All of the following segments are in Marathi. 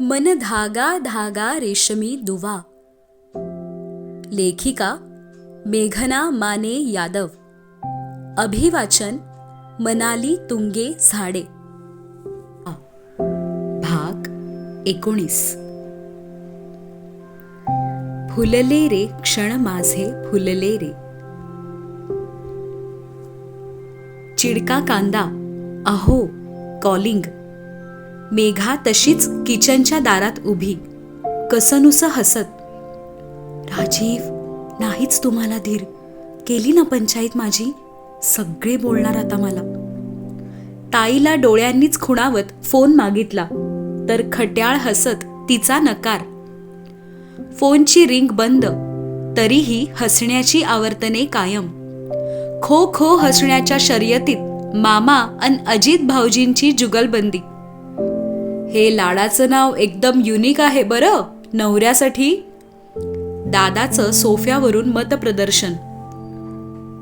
मन धागा धागा रेशमी दुवा. लेखिका मेघना माने यादव. अभिवाचन मनाली तुंगे झाडे. भाग एकोणीस. फुलले रे क्षण माझे फुलले रे. चिडका कांदा अहो कॉलिंग. मेघा तशीच किचनच्या दारात उभी. कसनुस हसत. राजीव नाहीच तुम्हाला धीर. केली ना पंचायत माझी? सगळे बोलणार आता मला. ताईला डोळ्यांनीच खुणावत फोन मागितला. तर खट्याळ हसत तिचा नकार. फोनची रिंग बंद. तरीही हसण्याची आवर्तने कायम. खो खो हसण्याच्या शर्यतीत मामा अन अजित भाऊजींची जुगलबंदी. हे लाडाचं नाव एकदम युनिक आहे बरं? नवऱ्यासाठी? दादाचं सोफ्यावरून मतप्रदर्शन.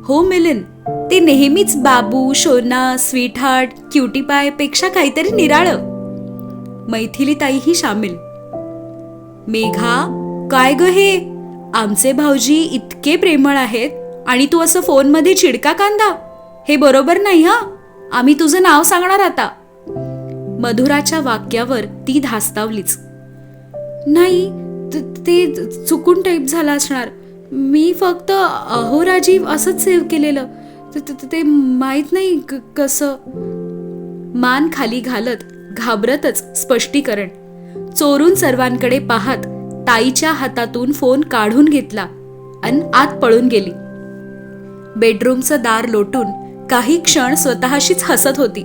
हो मिलिन ते नेहमीच बाबू शोना स्वीटहार्ट हार्ट क्युटीपायपेक्षा काहीतरी निराळं. मैथिली ताईही सामील मेघा काय ग हे? आमचे भाऊजी इतके प्रेमळ आहेत आणि तू असं फोनमध्ये चिडका कांदा? हे बरोबर नाही हा? आम्ही तुझं नाव सांगणार आता. मधुराच्या वाक्यावर ती धास्तावलीच. नाही त- ते चुकून टाईप झाला असणार. मी फक्त अहोराजीव असंच सेव्ह केलेलं. ते माहीत नाही क- कसं. मान खाली घालत घाबरतच स्पष्टीकरण. चोरून सर्वांकडे पाहत ताईच्या हातातून फोन काढून घेतला आणि आत पळून गेली. बेडरूमचं दार लोटून काही क्षण स्वतःशीच हसत होती.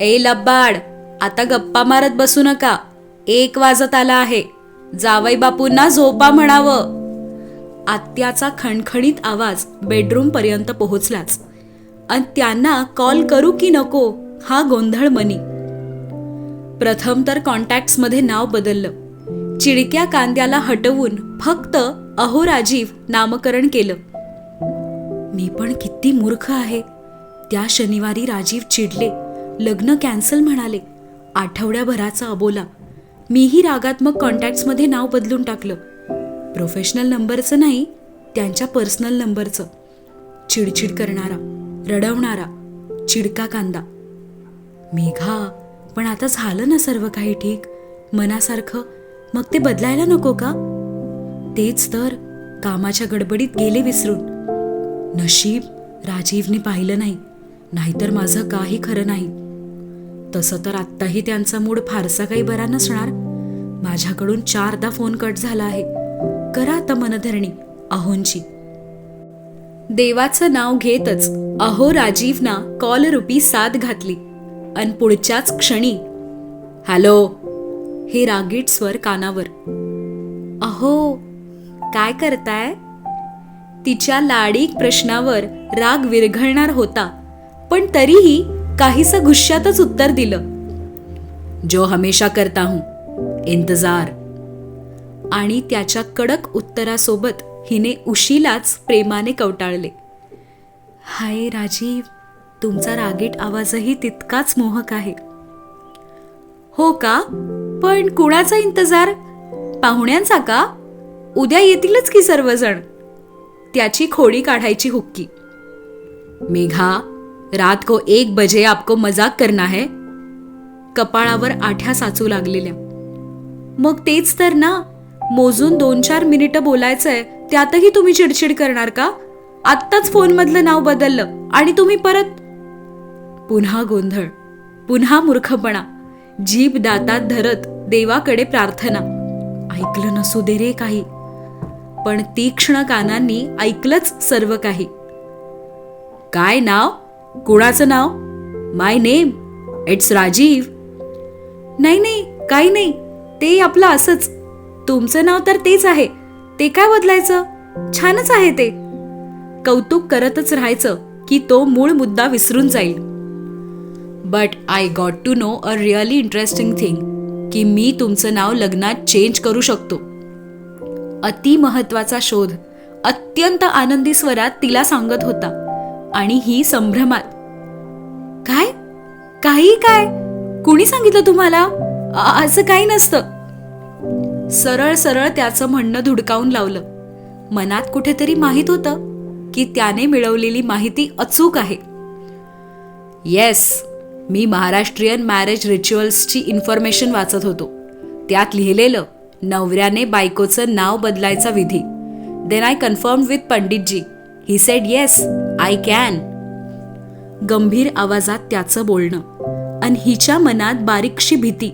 ए लब्बाड आता गप्पा मारत बसू नका. एक वाजत आला आहे. जावई बापूंना झोपा म्हणावं. आत्याचा खणखणीत आवाज बेडरूम पर्यंत पोहोचलाच. आणि त्यांना कॉल करू की नको हा गोंधळ मनी. प्रथम तर कॉन्टॅक्ट्समध्ये नाव बदललं. चिडक्या कांद्याला हटवून फक्त अहो राजीव नामकरण केलं. मी पण किती मूर्ख आहे. त्या शनिवारी राजीव चिडले. लग्न कॅन्सल म्हणाले. आठवड्याभराचा अबोला. मीही रागात्मक कॉन्टॅक्ट्समध्ये नाव बदलून टाकलं. प्रोफेशनल नंबरचं नाही त्यांच्या पर्सनल नंबरचं. चिडचिड करणारा रडवणारा चिडका कांदा. मेघा पण आता झालं ना सर्व काही ठीक? मनासारखं? मग ते बदलायला नको का? तेच तर कामाच्या गडबडीत गेले विसरून. नशीब राजीवने पाहिलं नाही. नाहीतर माझं काही खरं नाही. तसं तर आत्ताही त्यांचा मूड फारसा काही बरा नसणार. माझ्याकडून चारदा फोन कट झाला आहे. करा आता मनधरणी अहोंची. देवाचं नाव घेतच अहो राजीवना कॉल रुपी साथ घातली. अन पुढच्याच क्षणी हॅलो हे रागीट स्वर कानावर. अहो काय करताय? तिच्या लाडीक प्रश्नावर राग विरघळणार होता पण तरीही काहीसं गुस्स्यातच उत्तर दिलं. जो हमेशा करता हूं इंतजार. आणि त्याच्या कडक उत्तरासोबत हिने उशीलाच प्रेमाने कवटाळले. हाय राजीव तुमचा रागीट आवाजही तितकाच मोहक आहे. हो का? पण कुणाचा इंतजार? पाहुण्यांचा का? उद्या येतीलच की सर्वजण? त्याची खोडी काढायची हुक्की. मेघा रात को एक बजे आपको मजाक करना है। कपाळावर आठ्या साचू लागलेल्या। मग तेच तर ना मोजून दोन चार मिनिटं बोलायचंय त्यातही तुम्ही चिडचिड करणार का? आत्ताच फोनमधलं नाव बदललं आणि तुम्ही परत पुन्हा गोंधळ पुन्हा मूर्खपणा जीभ दातात धरत देवाकडे प्रार्थना. ऐकलं नसू दे रे काही. पण तीक्ष्ण कानांनी ऐकलंच सर्व काही. काय नाव? कोणाचं नाव? माय नेम इट्स राजीव नाही नाही काही नाही. ते आपलं असंच. तुमचं नाव तर तेच आहे. ते काय बदलायचं? छानच आहे ते. कौतुक करतच राहायचं की तो मूळ मुद्दा विसरून जाईल. But I got to know a really interesting thing की मी तुमचं नाव लग्नात चेंज करू शकतो. अति महत्त्वाचा शोध अत्यंत आनंदी स्वरात तिला सांगत होता. आणि ही संभ्रमात. काय? काही काय? कुणी सांगितलं तुम्हाला? असं काही नसतं. सरळ सरळ त्याचं म्हणणं धुडकावून लावलं. मनात कुठेतरी माहीत होतं की त्याने मिळवलेली माहिती अचूक आहे. येस मी महाराष्ट्रीयन मॅरेज रिच्युअल्सची इन्फॉर्मेशन वाचत होतो. त्यात लिहिलेलं नवऱ्याने बायकोचं नाव बदलायचा विधी. Then I confirm with Panditji he said yes I can गंभीर आवाजात त्याचं बोलणं. आणि हिच्या मनात बारीकशी भीती.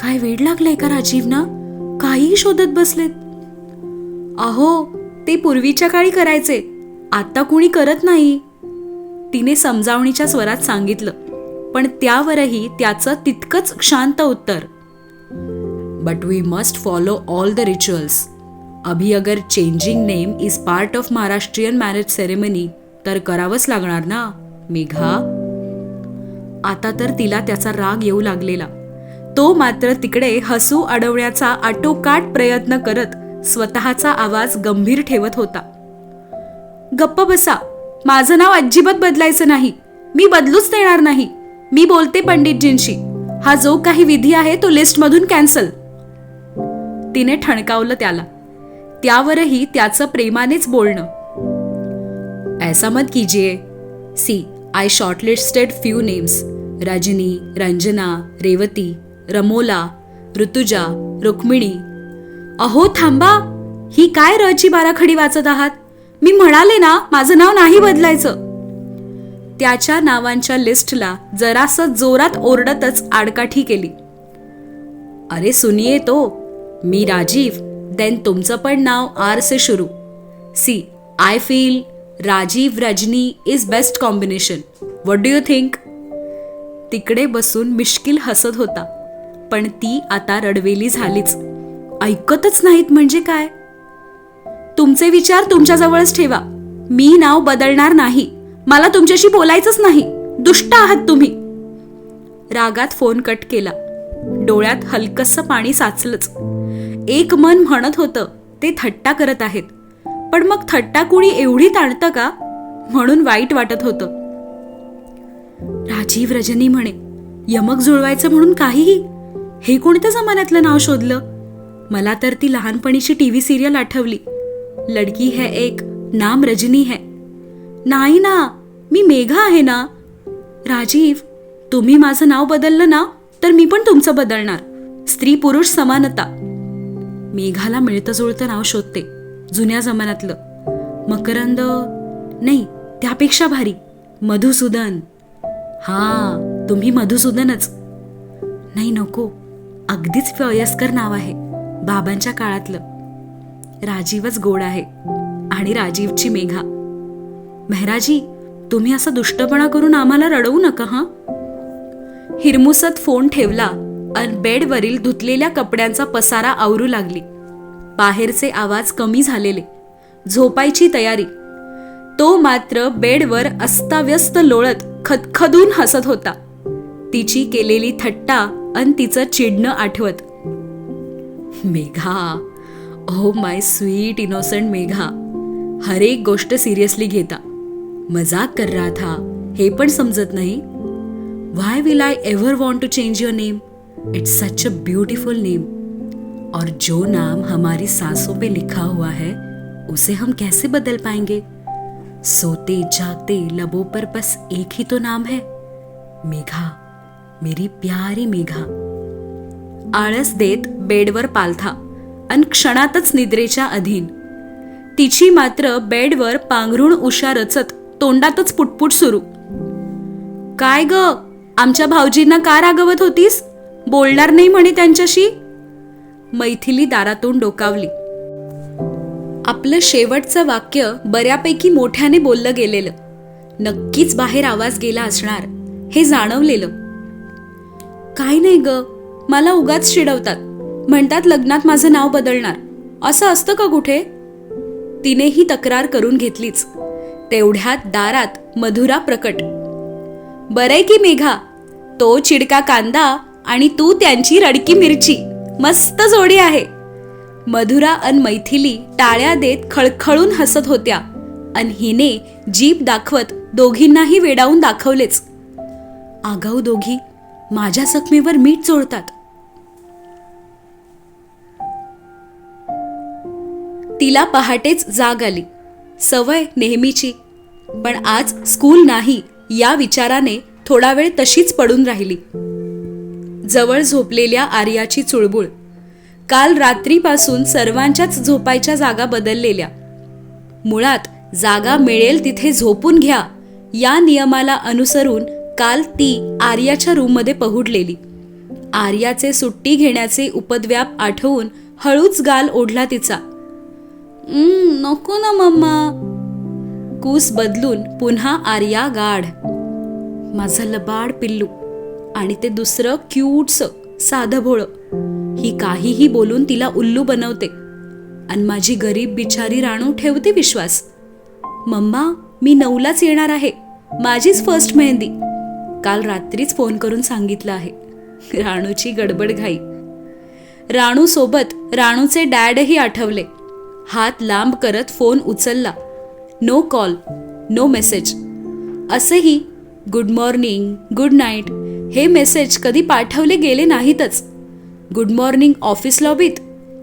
काय वेळ लागलाय का राजीवना काहीही शोधत बसलेत. अहो ते पूर्वीच्या काळी करायचे. आता कुणी करत नाही. तिने समजावणीच्या स्वरात सांगितलं. पण त्यावरही त्याचं तितकंच शांत उत्तर. But we must follow all the rituals अभी अगर changing name is part of Maharashtrian marriage ceremony तर करावंच लागणार ना मेघा? आता तर तिला त्याचा राग येऊ लागलेला. तो मात्र तिकडे हसू अडवण्याचा आटोकाट प्रयत्न करत स्वतःचा आवाज गंभीर ठेवत होता. गप्प बसा माझं नाव अजिबात बदलायचं नाही. मी बदलूच देणार नाही. मी बोलते पंडितजींशी. हा जो काही विधी आहे तो लिस्टमधून कॅन्सल तिने ठणकावलं त्याला. त्यावरही त्याचं प्रेमानेच बोलणं. ऐसा मत कीजिए. See. I shortlisted few names Rajni Ranjana Revati Ramola Rutuja Rukmini. अहो थांबा. ही काय रची बाराखडी वाचत आहात? मी म्हणाले ना माझं नाव नाही बदलायचं. त्याच्या नावांच्या लिस्टला जरासं जोरात ओरडतच आडकाठी केली. अरे सुनिये तो मी राजीव. देन तुमचं पण नाव आर से शुरू. See I feel Rajeev Rajni is best combination what do you think तिकडे बसून मिश्किल हसत होता. पण ती आता रडवेली झालीच. ऐकतच नाहीत म्हणजे काय? तुमचे विचार तुमच्याजवळच ठेवा. मी नाव बदलणार नाही. मला तुमच्याशी बोलायचंच नाही. दुष्ट आहात तुम्ही. रागात फोन कट केला. डोळ्यात हलकस पाणी साचलंच. एक मन म्हणत होतं ते थट्टा करत आहेत. पण मग थट्टा कुणी एवढी ताणतं का? म्हणून वाईट वाटत होतं. राजीव रजनी म्हणे यमक जुळवायचं म्हणून काहीही? हे कोणत्या जमान्यातलं नाव शोधलं? मला तर ती लहानपणीची टीव्ही सिरियल आठवली. लडकी है एक नाम रजनी है. नाही ना मी मेघा आहे ना. राजीव तुम्ही माझं नाव बदललं ना तर मी पण तुमचं बदलणार. स्त्री पुरुष समानता. मेघाला मिळतं जुळतं नाव शोधते जुन्या जमान्यातलं. मकरंद नाही त्यापेक्षा भारी मधुसूदन. हा तुम्ही मधुसूदनच. नाही नको अगदीच वयस्कर नाव आहे बाबांच्या काळातलं. राजीवच गोड आहे आणि राजीवची मेघा. मेहराजी तुम्ही असा दुष्टपणा करून आम्हाला रडवू नका हा? हिरमुसत फोन ठेवला अन बेडवरील धुतलेल्या कपड्यांचा पसारा आवरू लागली. बाहेरचे आवाज कमी झालेले. झोपायची तयारी. तो मात्र बेडवर अस्ताव्यस्त लोळत खदखदून हसत होता. तिची केलेली थट्टा अन तिचं चिडणं आठवत. Megha oh my sweet innocent Megha हर एक गोष्ट सिरियसली घेता. मजाक कर रहा था हे पण समजत नाही. Why will I ever want to change your name it's such a beautiful name और जो नाम हमारी सांसों पे लिखा हुआ है उसे हम कैसे बदल पाएंगे? सोते जागते लबों पर बस एक ही तो नाम है मेघा मेरी प्यारी मेघा। आळस देत बेडवर पालथा अन क्षणातच निद्रेच्या अधीन। तिची मात्र बेडवर पांघरुण उषा रचत तोंडातच पुटपुट सुरू। काय ग? आमच्या भाऊजींना का रागवत होतीस? बोलणार नाही म्हणे त्यांच्याशी? मैथिली दारातून डोकावली. आपलं शेवटचं वाक्य बऱ्यापैकी मोठ्याने बोललं गेलेलं. नक्कीच बाहेर आवाज गेला असणार हे जाणवलेलं. काय नाही ग मला उगाच चिडवतात. म्हणतात लग्नात माझं नाव बदलणार. असं असतं का कुठे? तिनेही तक्रार करून घेतलीच. तेवढ्यात दारात मधुरा प्रकट. बरंय की मेघा तो चिडका कांदा आणि तू त्यांची रडकी मिरची. मस्त जोडी आहे. मधुरा अन मैथिली टाळ्या देत खळखळून हसत होत्या. अन हिने जीप दाखवत दोघींनाही वेडावून दाखवलेच. आगाऊ दोघी माझ्या जखमेवर मीठ चोळतात. तिला पहाटेच जाग आली. सवय नेहमीची. पण आज स्कूल नाही या विचाराने थोडा वेळ तशीच पडून राहिली. जवळ झोपलेल्या आर्याची चुळबुळ. काल रात्रीपासून सर्वांच्याच झोपायच्या जागा बदललेल्या. मुळात जागा मिळेल तिथे झोपून घ्या या नियमाला अनुसरून काल ती आर्याच्या रूममध्ये पहुडलेली. आर्याचे सुट्टी घेण्याचे उपद्व्याप आठवून हळूच गाल ओढला तिचा. नको ना मम्मा. कूस बदलून पुन्हा आर्या गाढ. माझं लबाड पिल्लू आणि ते दुसरं क्यूटस साधं भोळं. ही काहीही बोलून तिला उल्लू बनवते. आणि माझी गरीब बिचारी राणू ठेवते विश्वास. मम्मा मी नऊलाच येणार आहे. माझीच फर्स्ट मेहंदी. काल रात्रीच फोन करून सांगितलं आहे. राणूची गडबड घाई. राणू सोबत राणूचे डॅडही आठवले. हात लांब करत फोन उचलला. नो कॉल नो मेसेज असेही गुड मॉर्निंग गुड नाईट हे मेसेज कधी पाठवले गेले नाहीतच. गुड मॉर्निंग ऑफिस लॉबीत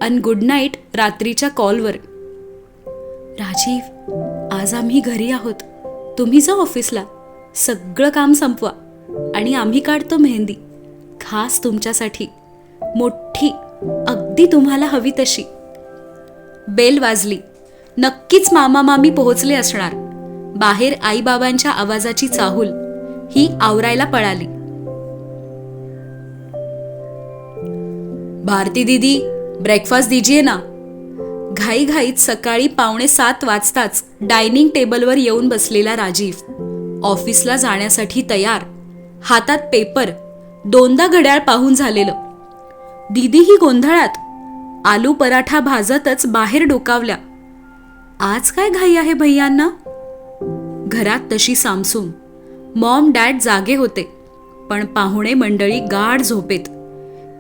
आणि गुड नाईट रात्रीच्या कॉलवर राजीव आज आम्ही घरी आहोत. तुम्ही जा ऑफिसला सगळं काम संपवा. आणि आम्ही काढतो मेहंदी. खास तुमच्यासाठी. मोठी अगदी तुम्हाला हवी तशी. बेल वाजली. नक्कीच मामा मामी पोहोचले असणार. बाहेर आईबाबांच्या आवाजाची चाहूल. ही आवरायला पळाली. भारती दीदी ब्रेकफास्ट दीजिए ना. घाईघाईत सकाळी पावणे सात वाजताच डायनिंग टेबलवर येऊन बसलेला राजीव ऑफिसला जाण्यासाठी तयार हातात पेपर दोनदा घड्याळ पाहून झालेलं. दीदीही गोंधळात आलू पराठा भाजतच बाहेर डोकावल्या. आज काय घाई आहे भैयांना? घरात तशी सामसूम मॉम डॅड जागे होते पण पाहुणे मंडळी गाढ झोपेत.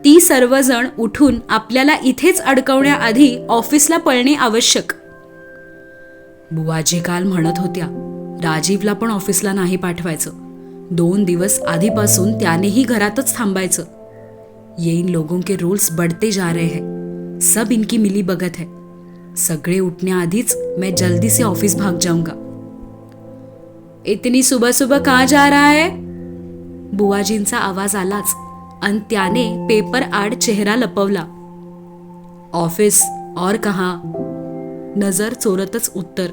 ती सर्वजण उठून आपल्याला इथेच अडकवण्याआधी ऑफिसला पळणे आवश्यक. बुवाजी काल म्हणत होत्या राजीवला पण ऑफिसला नाही पाठवायचं. दोन दिवस आधीपासून त्यानेही घरातच थांबायचं. ये इन लोगों के रूल्स बढ़ते जा रहे हैं. सब इनकी मिली बघत है. सगळे उठण्याआधीच मैं जल्दी से ऑफिस भाग जाऊंगा. इतनी सुबह सुबह कहाँ जा रहा है? बुवाजींचा आवाज आलाच. आणि त्याने पेपर आड चेहरा लपवला. ऑफिस और कहा? नजर चोरतच उत्तर.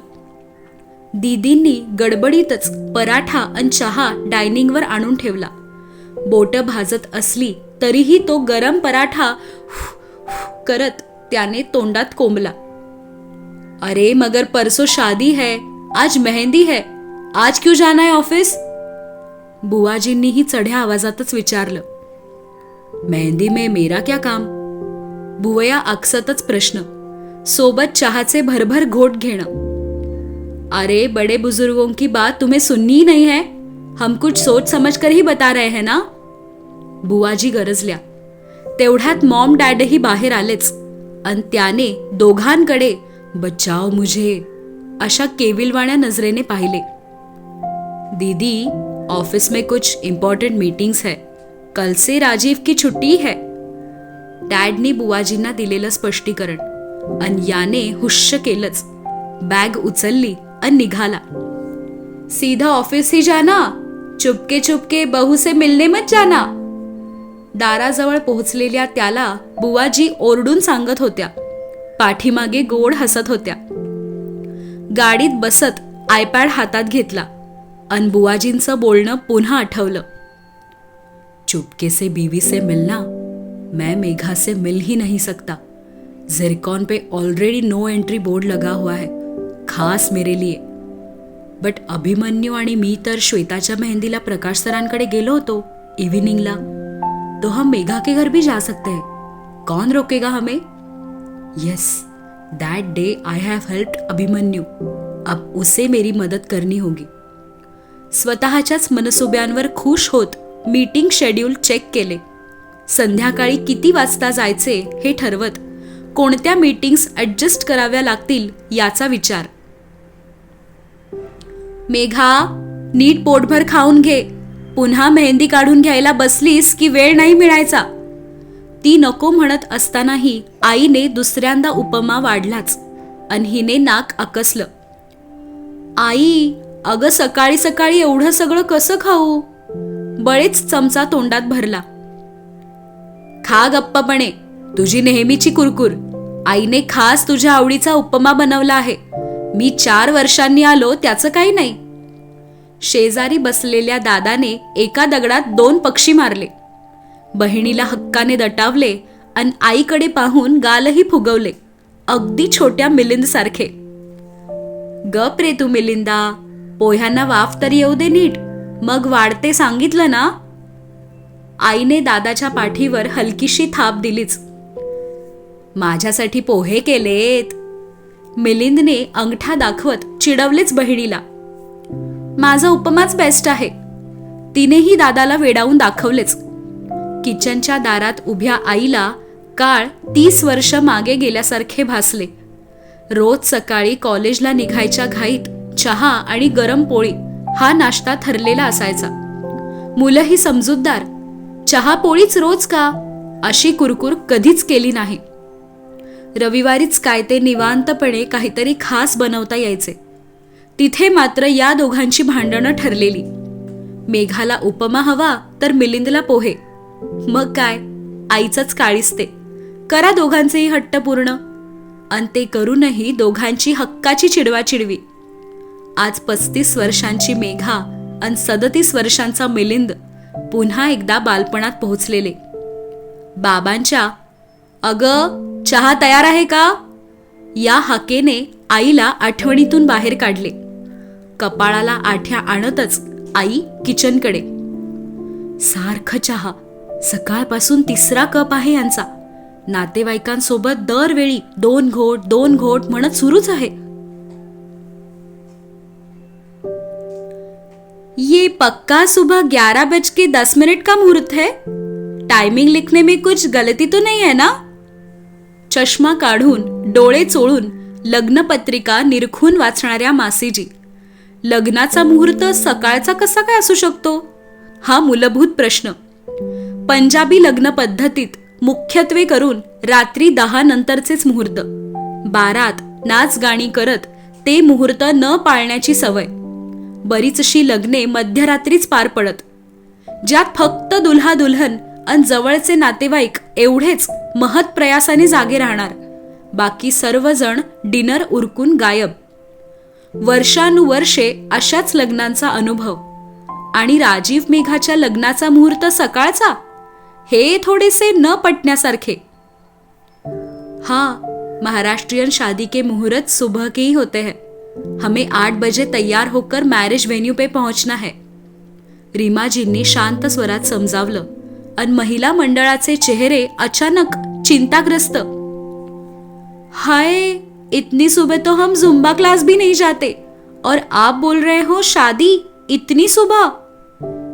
दीदींनी गडबडीतच पराठा आणि चहा डायनिंगवर आणून ठेवला. बोट भाजत असली तरीही तो गरम पराठा करत त्याने तोंडात कोंबला. अरे मगर परसो शादी है आज मेहंदी है आज क्यों जाना है ऑफिस? बुवाजींनीही चढ्या आवाजातच विचारलं. मेहंदी में मेरा क्या काम? भुवया अक्सतच प्रश्न सोबत चहाचे भरभर घोट घेणं. अरे बड़े बुजुर्गों की बात तुम्हें सुननी नहीं है? हम कुछ सोच समझ कर ही बता रहे हैं ना? बुवाजी गरजल्या तेवढ्यात मॉम डॅडही बाहेर आलेच. आणि त्याने दोघांकडे बचाव मुझे. अशा केविलवाण्या नजरेने पाहिले. दीदी ऑफिस में कुछ इम्पॉर्टेंट मीटिंग्स है. कल से राजीव की छुट्टी है। डॅडनी बुवाजींना दिलेलं स्पष्टीकरण। अन याने हुश्श केलंच। बॅग उचलली आणि निघाला। सीधा ऑफिस ही जाना। चुपके चुपके बहू से मिलने मत जाना। दाराजवळ पोहोचलेल्या त्याला बुवाजी ओरडून सांगत होत्या। पाठीमागे गोड हसत होत्या। गाडीत बसत आयपॅड हातात घेतला। अन बुवाजींचं बोलणं पुन्हा आठवलं। चुपके से बीवी से मिलना मैं मेघा से मिल ही नहीं सकता। जिरकॉन पे ऑलरेडी नो एंट्री बोर्ड लगा हुआ है खास मेरे लिए। बट अभिमन्यू आणि मी तर श्वेताच्या मेहंदीला प्रकाश सरांकडे गेलो होतो इव्हिनिंगला तो हम मेघा के घर भी जा सकते हैं। कौन रोकेगा हमें? Yes that day I have help Abhimanyu. अब उसे मेरी मदत करनी होगी। स्वतःच्याच मनसुब्यांवर खुश होत मीटिंग शेड्यूल चेक केले. संध्याकाळी किती वाजता जायचे हे ठरवत कोणत्या मीटिंग्स ॲडजस्ट कराव्या लागतील याचा विचार. मेघा नीट पोटभर खाऊन घे. पुन्हा मेहंदी काढून घ्यायला बसलीस की वेळ नाही मिळायचा. ती नको म्हणत असतानाही आईने दुसऱ्यांदा उपमा वाढलाच आणि हिने नाक आकसलं. आई अगं सकाळी सकाळी एवढं सगळं कसं खाऊ? बळेच चमचा तोंडात भरला. खा गप्पपणे तुझी नेहमीची कुरकुर. आईने खास तुझ्या आवडीचा उपमा बनवला आहे. मी चार वर्षांनी आलो त्याचं काही नाही. शेजारी बसलेल्या दादाने एका दगडात दोन पक्षी मारले. बहिणीला हक्काने दटावले आणि आईकडे पाहून गालही फुगवले अगदी छोट्या मिलिंदसारखे. गप रे तू मिलिंदा पोह्यांना वाफ तरी येऊ दे नीट. मग वाढते सांगितलं ना? आईने दादाच्या पाठीवर हलकीशी थाप दिलीच. माझ्यासाठी पोहे केलेत. मिलिंदने अंगठा दाखवत चिडवलेच बहिणीला. माझा उपमाच बेस्ट आहे. तिनेही दादाला वेडावून दाखवलेच. किचनच्या दारात उभ्या आईला काळ तीस वर्ष मागे गेल्यासारखे भासले. रोज सकाळी कॉलेजला निघायच्या घाईत चहा आणि गरम पोळी. हा नाश्ता ठरलेला असायचा. मुलंही समजूतदार चहा पोळीच रोज का? अशी कुरकुर कधीच केली नाही. रविवारीच काय ते निवांतपणे काहीतरी खास बनवता यायचे. तिथे मात्र या दोघांची भांडणं ठरलेली. मेघाला उपमा हवा तर मिलिंदला पोहे. मग काय? आईचंच काळीसते करा दोघांचेही हट्ट पूर्ण. अन ते करूनही दोघांची हक्काची चिडवा चिडवी आज पस्तीस वर्षांची मेघा अन सदतीस वर्षांचा मिलिंद पुन्हा एकदा बालपणात पोहोचलेले. बाबांच्या अग चहा तयार आहे का? या हाकेने आईला आठवणीतून बाहेर काढले. कपाळाला आठ्या आणतच आई किचनकडे. सारखं चहा. सकाळपासून तिसरा कप आहे यांचा. नातेवाईकांसोबत दरवेळी दोन घोट दोन घोट म्हणत सुरूच आहे. ये पक्का सुबह ग्यारह बज के दस मिनट का मुहूर्त है? टाइमिंग लिखने में कुछ गलती तो नहीं है ना? चष्मा काढून डोळे चोळून लग्नपत्रिका निरखून वाचणाऱ्या मासीजी. लग्नाचा मुहूर्त सकाळचा कसा काय असू शकतो? हा मूलभूत प्रश्न. पंजाबी लग्न पद्धतीत मुख्यत्वे करून रात्री दहा नंतरचेच मुहूर्त. बारात नाच गाणी करत ते मुहूर्त न पाळण्याची सवय. बरीचशी लग्ने मध्यरात्रीच पार पडत. ज्यात फक्त दुल्हा दुल्हन अन जवळचे नातेवाईक एवढेच महत प्रयासाने जागे राहणार. बाकी सर्वजण डिनर उरकून गायब. वर्षानुवर्षे अशाच लग्नांचा अनुभव. आणि राजीव मेघाच्या लग्नाचा मुहूर्त सकाळचा? हे थोडेसे न पटण्यासारखे. हा महाराष्ट्रीयन शादी के मुहूर्त सुबह के ही होते हैं. हमें आठ बजे तैयार होकर मैरिज वेन्यू पे पहुंचना है। रीमाजींनी शांत स्वरात समजावलं अन महिला मंडळाचे चेहरे अचानक चिंताग्रस्त. हाय इतनी सुबह तो हम जुम्बा क्लास भी नहीं जाते और आप बोल रहे हो शादी इतनी सुबह?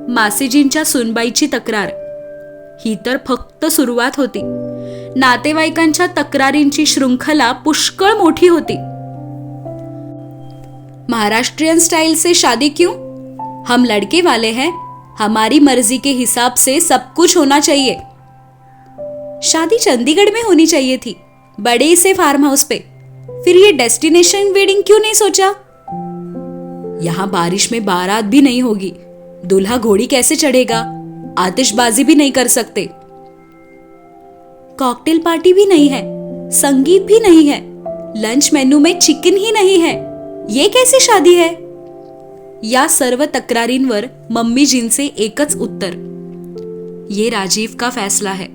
मासीजींच्या सुनबाईची तक्रार. ही तर फक्त सुरुवात होती. नातेवाईकांच्या तक्रारींची शृंखला पुष्कळ मोठी होती. महाराष्ट्रियन स्टाइल से शादी क्यों? हम लड़के वाले हैं। हमारी मर्ज़ी के हिसाब से सब कुछ होना चाहिए। शादी चंडीगढ़ में होनी चाहिए थी, बड़े से फार्म हाउस पे। फिर ये डेस्टिनेशन वेडिंग क्यों नहीं सोचा? यहाँ बारिश में बारात भी नहीं होगी। दूल्हा घोड़ी कैसे चढ़ेगा? आतिशबाजी भी नहीं कर सकते। कॉकटेल पार्टी भी नहीं है, संगीत भी नहीं है। लंच मेन्यू में चिकन ही नहीं है। ये कैसी शादी है? या सर्व तक्रारींवर मम्मीजींचे एकच उत्तर. ये राजीव का फैसला है.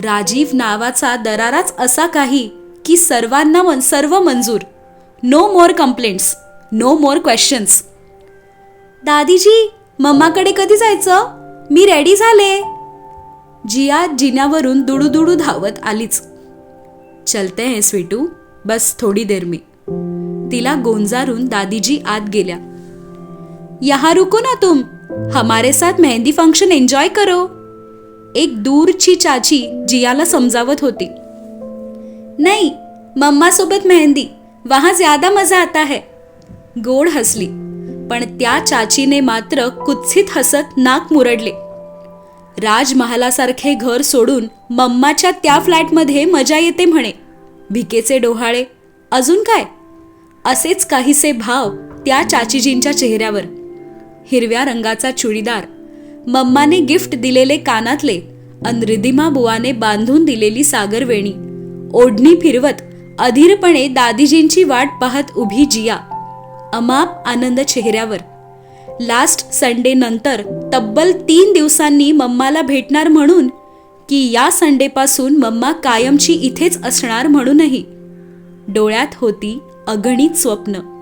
राजीव नावाचा दराराच असा काही की सर्वांना मन सर्व मंजूर. No more complaints no more questions दादीजी मम्माकडे कधी जायचं? मी रेडी झाले. जिया जिन्यावरून दुडूदुडू धावत आलीच. चलते हैं स्वीटू बस थोडी देर मी. तिला गोंजारून दादीजी आत गेल्या. यहाँ रुको ना तुम हमारे साथ मेहंदी फंक्शन एन्जॉय करो एक दूरची चाची जियाला समजावत होती. नाही मम्मा सोबत मेहंदी वहां ज्यादा मजा आता है गोड हसली. पण त्या चाचीने मात्र कुत्सित हसत नाक मुरडले. राजमहालासारखे घर सोडून मम्माच्या त्या फ्लॅटमध्ये मजा येते म्हणे. भिकेचे डोहाळे. अजून काय? असेच काहीसे भाव त्या चाचीजींच्या चेहऱ्यावर. हिरव्या रंगाचा चुडीदार मम्माने गिफ्ट दिलेले कानातले अन रिदिमा बुवाने बांधून दिलेली सागरवेणी ओढणी फिरवत अधीरपणे दादीजींची वाट पाहत उभी जिया अमाप आनंद चेहऱ्यावर. लास्ट संडे नंतर तब्बल तीन दिवसांनी मम्माला भेटणार म्हणून की या संडेपासून मम्मा कायमची इथेच असणार म्हणूनही. डोळ्यात होती अगणित स्वप्न.